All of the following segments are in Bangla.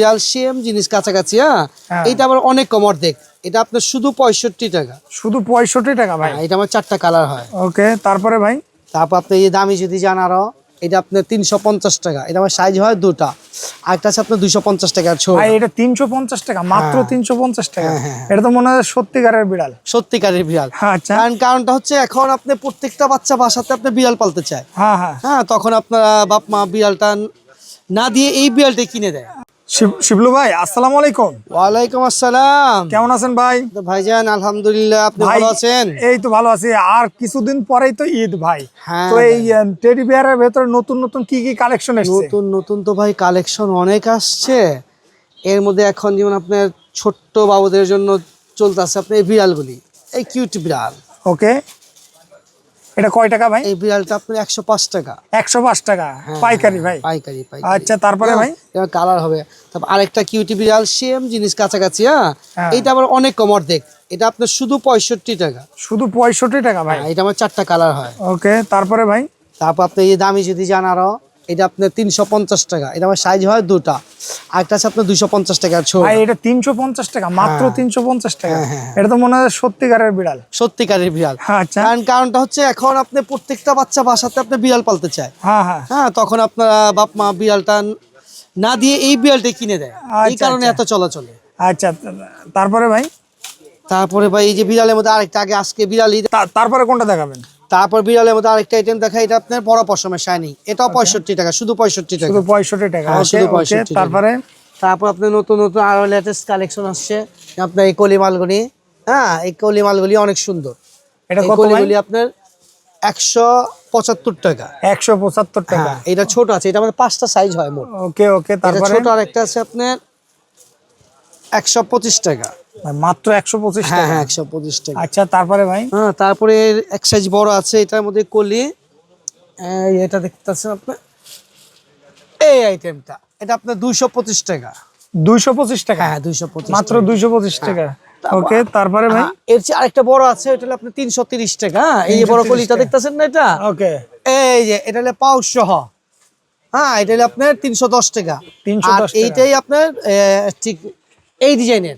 বিড়াল সেম জিনিস কাছাকাছি হ্যাঁ? হ্যাঁ। এটা আবার অনেক কম অর্ধেক। এটা আপনার শুধু পঁয়ষট্টি টাকা। শুধু পঁয়ষট্টি টাকা ভাই? হ্যাঁ, এটা আমার চারটা কালার হয়। ওকে তারপরে ভাই? তারপর আপনি এই দামি যদি যান আরও এটা আপনার তিনশো পঞ্চাশ টাকা। এটা আমার সাইজ হয় দুটা। আরেকটা আছে আপনার দুইশো পঞ্চাশ টাকা ভাই এটা তিনশো পঞ্চাশ টাকা মাত্র হ্যাঁ। তিনশো পঞ্চাশ টাকা। এটা তো মনে হয় সত্যিকারের বিড়াল। সত্যিকারের বিড়াল। আচ্ছা। কারণটা হচ্ছে এখন আপনি প্রত্যেকটা বাচ্চা বাসাতে আপনি বিড়াল পালতে চায়। হ্যাঁ হ্যাঁ। হ্যাঁ তখন আপনারা বাপ মা বিড়ালটা না দিয়ে এই বিড়ালটা কিনে দেয়। শিবলু ভাই আসসালামু আলাইকুম। ওয়ালাইকুম আসসালাম। কেমন আছেন ভাই? ভাইজান আলহামদুলিল্লাহ আপনি ভালো আছেন? এই তো ভালো আছি। আর কিছুদিন পরেই তো ঈদ ভাই। হ্যাঁ। তো এই টেডি বিয়ারের ভেতরে নতুন নতুন কি কি কালেকশন এসেছে? নতুন নতুন তো ভাই কালেকশন অনেক আসছে। এর মধ্যে এখন যেমন আপনার ছোট্ট বাবুদের জন্য চলতেছে আপনার এই বিড়ালগুলি। এই কিউট বিড়াল। ওকে এটা কয় টাকা ভাই? এই বিড়ালটা আপনার একশো পাঁচ টাকা। একশো পাঁচ টাকা? হ্যাঁ, পাইকারি ভাই? পাইকারি পাইকারি। আচ্ছা তারপরে ভাই? এবার কালার হবে। তারপর আরেকটা কিউটি বিড়াল সেম জিনিস কাছাকাছি হ্যাঁ? হ্যাঁ। এইটা আবার অনেক কম অর্ধেক। এটা আপনার শুধু পঁয়ষট্টি টাকা। শুধু পঁয়ষট্টি টাকা ভাই? হ্যাঁ, এটা আমার চারটা কালার হয়। ওকে তারপরে ভাই? তারপর আপনি এই দামি যদি জানার আরও এটা আপনার তিনশো পঞ্চাশ টাকা। এটা আমার সাইজ হয় দুটা। আরেকটা আছে আপনার দুইশো পঞ্চাশ টাকা ভাই এটা তিনশো পঞ্চাশ টাকা মাত্র তিনশো পঞ্চাশ টাকা। হ্যাঁ, হ্যাঁ, এটা তো মনে হয় সত্যিকারের বিড়াল। সত্যিকারের বিড়াল। আচ্ছা। কারণ কারণটা হচ্ছে এখন আপনি প্রত্যেকটা বাচ্চা বাসাতে আপনি বিড়াল পালতে চায়। হ্যাঁ হ্যাঁ। হ্যাঁ তখন আপনারা বাপ মা বিড়ালটা না দিয়ে এই বিড়ালটা কিনে দেয়। এই আচ্ছা, কারণে আচ্ছা। এত চলাচলে। আচ্ছা তারপরে ভাই? তারপরে ভাই এই যে বিড়ালের মধ্যে আরেকটা আগে আজকে বিড়াল তারপরে কোনটা দেখাবেন? তারপর বিড়ালের মধ্যে আরেকটা আইটেম দেখা এটা আপনার বড় পশমের শাইনি এটাও পঁয়ষট্টি টাকা শুধু পঁয়ষট্টি টাকা। শুধু পঁয়ষট্টি টাকা হ্যাঁ, শুধু ওকে 65 টাকা। তারপরে? তারপর আপনার নতুন নতুন আরও লেটেস্ট কালেকশন আসছে আপনার এই কলি মালগুলি। হ্যাঁ এই কলি মালগুলি অনেক সুন্দর। এটা কলিগুলি আপনার একশো পঁচাত্তর টাকা। একশো পঁচাত্তর টাকা। হ্যাঁ এটা ছোট আছে এটা আমাদের পাঁচটা সাইজ হয় মোট। ওকে ওকে তারপরে? ছোট আর একটা আছে আপনার একশো পঁচিশ টাকা। মাত্র একশো পঁচিশ হ্যাঁ হ্যাঁ একশো পঁচিশ টাকা। আচ্ছা তারপরে ভাই? হ্যাঁ তারপরে এক সাইজ বড় আছে এটার মধ্যে কলি। এটা দেখতেছেন আপনার এই আইটেমটা এটা আপনার দুইশো পঁচিশ টাকা। দুইশো পঁচিশ টাকা? হ্যাঁ দুইশো পঁচিশ মাত্র দুইশো পঁচিশ টাকা। ওকে তারপরে ভাই? হ্যাঁ, এর চেয়ে আরেকটা বড় আছে এটা হলো আপনার তিনশো তিরিশ টাকা। হ্যাঁ এই বড় 330 কলিটা। দেখতেছেন না এটা? ওকে এই যে এটা হলো পাউচ সহ হ্যাঁ এটা হলো আপনার তিনশো দশ টাকা। 310 আর এইটাই আপনার ঠিক এই ডিজাইনের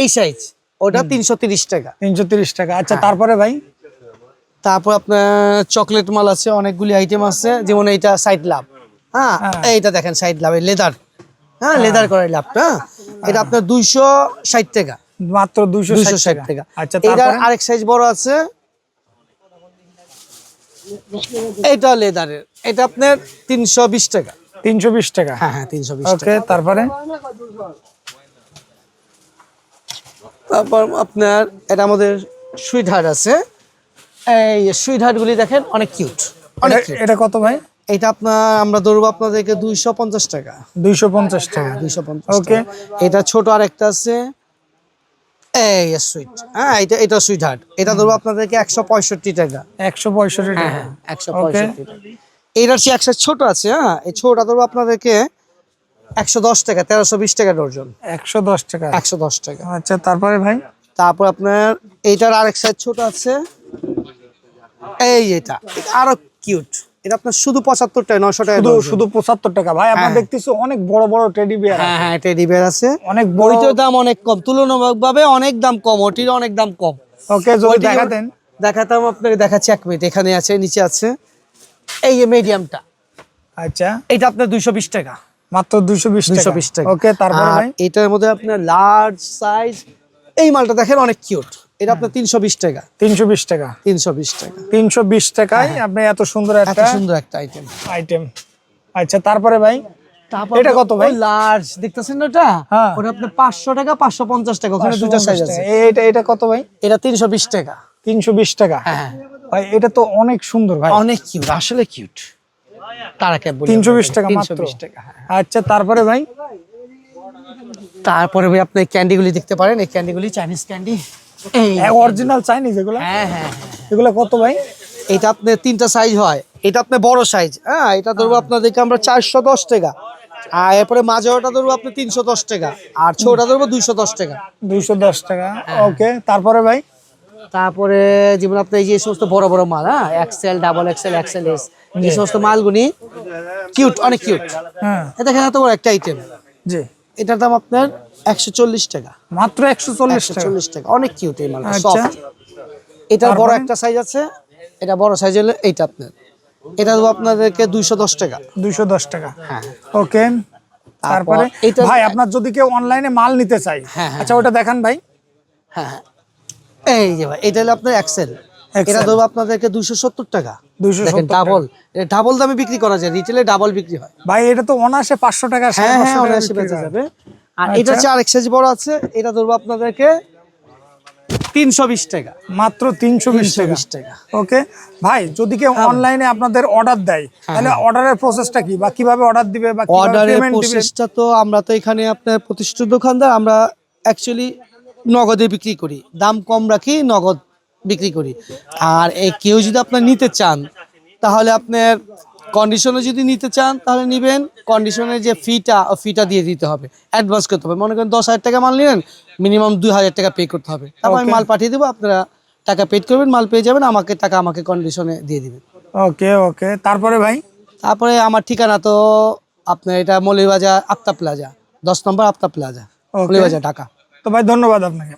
এই সাইজ ওটা তিনশো তিরিশ টাকা। তিনশো তিরিশ টাকা। আচ্ছা হ্যাঁ। তারপরে ভাই? তারপর আপনার চকলেট মাল আছে অনেকগুলি আইটেম আছে যেমন এইটা সাইড লাভ হ্যাঁ হ্যাঁ। এইটা দেখেন সাইড লাভ লেদার হ্যাঁ লেদার করা লাভটা এটা আপনার দুইশো ষাট টাকা। মাত্র দুইশো দুইশো ষাট টাকা। আচ্ছা এটার আরেক সাইজ বড় আছে। এটা লেদারের এটা আপনার তিনশো বিশ টাকা। তিনশো বিশ টাকা? হ্যাঁ হ্যাঁ তিনশো বিশ ওকে তারপরে? তারপর আপনার এটা আমাদের সুইট হার্ট আছে। এই সুইট হার্ট গুলি দেখেন অনেক কিউট। অনেক এটা-। কত ভাই? এটা আপনার আমরা ধরবো আপনাদেরকে দুইশো পঞ্চাশ টাকা। দুইশো পঞ্চাশ টাকা। দুইশো পঞ্চাশ ওকে। এটা ছোট আর একটা আছে। এই সুইট। হ্যাঁ এটা এটা সুইট হার্ট। এটা ধরবো আপনাদেরকে একশো পঁয়ষট্টি টাকা। একশো পঁয়ষট্টি টাকা। হ্যাঁ একশো. পঁয়ষট্টি টাকা। এটার চেয়ে একশো ছোট আছে হ্যাঁ। এই ছোটটা ধরবো আপনাদেরকে একশো দশ টাকা তেরোশো বিশ টাকা ডর্জন। একশো দশ টাকা। একশো দশ টাকা। আচ্ছা তারপরে ভাই? তারপর আপনার এইটার আরেক সাইজ ছোট আছে। এই এটা আরও কিউট এটা আপনার শুধু পঁচাত্তর টাকা নশো টাকা শুধু শুধু পঁচাত্তর টাকা। ভাই আমরা হ্যাঁ। দেখতেছি অনেক বড় বড় টেডি বিয়ার হ্যাঁ হ্যাঁ টেডি বের আছে। অনেক বড় দাম অনেক কম। তুলনামূলকভাবে অনেক দাম কম ওটির অনেক দাম কম। ওকে যদি দেখাতেন। দেখাতাম আপনাকে দেখাচ্ছি এক মিনিট এখানে আছে নিচে আছে। এই যে মিডিয়ামটা আচ্ছা। এটা আপনার দুইশো বিশ টাকা। মাত্র দুইশো বিশ দুইশো বিশ টাকা। ওকে তারপরে ভাই? এটার মধ্যে আপনার লার্জ সাইজ এই মালটা দেখেন অনেক কিউট এটা আপনার তিনশো বিশ টাকা। তিনশো বিশ টাকা। তিনশো বিশ টাকা। তিনশো বিশ টাকায় আপনি এত সুন্দর এত একটা সুন্দর একটা আইটেম আইটেম আচ্ছা তারপরে ভাই? এটা কত ভাই? লার্জ দেখতেছেন না ওটা? হ্যাঁ। ওটা আপনার পাঁচশো টাকা পাঁচশো পঞ্চাশ টাকা ওখানে দুটো সাইজ আছে। এটা এটা কত ভাই? এটা তিনশো বিশ টাকা। তিনশো বিশ টাকা। হ্যাঁ। ভাই এটা তো অনেক সুন্দর ভাই। অনেক কিউট আসলে কিউট তারা বলি 320 টাকা তিনশো বিশ টাকা হ্যাঁ। আচ্ছা তারপরে ভাই? তারপরে ভাই আপনি ক্যান্ডিগুলি দেখতে পারেন এই ক্যান্ডিগুলি চাইনিজ ক্যান্ডি। অরিজিনাল চাইনিজ এগুলো? হ্যাঁ হ্যাঁ হ্যাঁ। এগুলো কত ভাই? এটা আপনার তিনটা সাইজ হয়। এটা আপনার বড় সাইজ হ্যাঁ এটা ধরবো আপনাদেরকে আমরা চারশো দশ টাকা। আর এরপরে মাঝেটা ধরবো আপনি তিনশো দশ টাকা। আর ছোটা ধরবো দুইশো দশ টাকা। দুইশো দশ টাকা। হ্যাঁ। ওকে তারপরে ভাই? তারপরে যেমন আপনার এই যে সমস্ত বড় বড় মাল হ্যাঁ? XL double XL XL S এই সমস্ত মালগুলি কিউট অনেক কিউট হ্যাঁ। দেখেন এত বড় একটা আইটেম জি। এটার দাম আপনার একশো চল্লিশ টাকা। মাত্র একশো চল্লিশ টাকা। চল্লিশ টাকা। অনেক কিউট এই মালটা আচ্ছা। এটার বড় একটা সাইজ আছে। এটা বড় সাইজ হলে এইটা আপনার। এটা দেবো আপনাদেরকে দুইশো দশ টাকা। দুইশো দশ টাকা। হ্যাঁ। ওকে। তারপরে ভাই আপনার যদি কেউ অনলাইনে মাল নিতে চাই হ্যাঁ, হ্যাঁ, আচ্ছা ওটা দেখান ভাই। হ্যাঁ হ্যাঁ। এই যে ভাই এটা হলো আপনার এক্সেল Excel। এটা দেবো আপনাদেরকে দুইশো সত্তর টাকা। 270 ডাবল ডাবল দামে বিক্রি করা যায় রিটেলে ডাবল বিক্রি হয়। ভাই এটা তো পাঁচশো টাকা হ্যাঁ হ্যাঁ অনায়াসে বেঁচে যাবে। আর আচ্ছা। এটা হচ্ছে আরেক সাইজ বড় আছে এটা ধরবো আপনাদেরকে তিনশো বিশ টাকা। মাত্র তিনশো বিশ টাকা। ওকে। ভাই যদি কেউ হ্যাঁ। অনলাইনে আপনাদের অর্ডার দেয় তাহলে অর্ডারের প্রসেসটা কি? বা কীভাবে অর্ডার দিবে বা অর্ডারের প্রসেসটা তো আমরা তো এখানে আপনার প্রতিষ্ঠিত দোকানদার আমরা অ্যাকচুয়ালি নগদে বিক্রি করি। দাম কম রাখি নগদ বিক্রি করি। আর এই কেউ যদি আপনার নিতে চান তাহলে আপনার কন্ডিশনে যদি নিতে চান তাহলে নেবেন। কন্ডিশনের যে ফিটা ফিটা দিয়ে দিতে হবে। অ্যাডভান্স করতে হবে। মনে করেন দশ হাজার টাকা মাল নিলেন মিনিমাম দুই হাজার টাকা পে করতে হবে। তারপর আমি মাল পাঠিয়ে দেবো আপনারা টাকা পেড করবেন মাল পেয়ে যাবেন আমাকে টাকা আমাকে কন্ডিশনে দিয়ে দিবেন। ওকে ওকে তারপরে ভাই? তারপরে আমার ঠিকানা তো আপনার এটা মৌলিবাজার আফতা প্লাজা দশ নম্বর আফতা প্লাজা. মৌলিবাজার ঢাকা। তো ভাই ধন্যবাদ আপনাকে।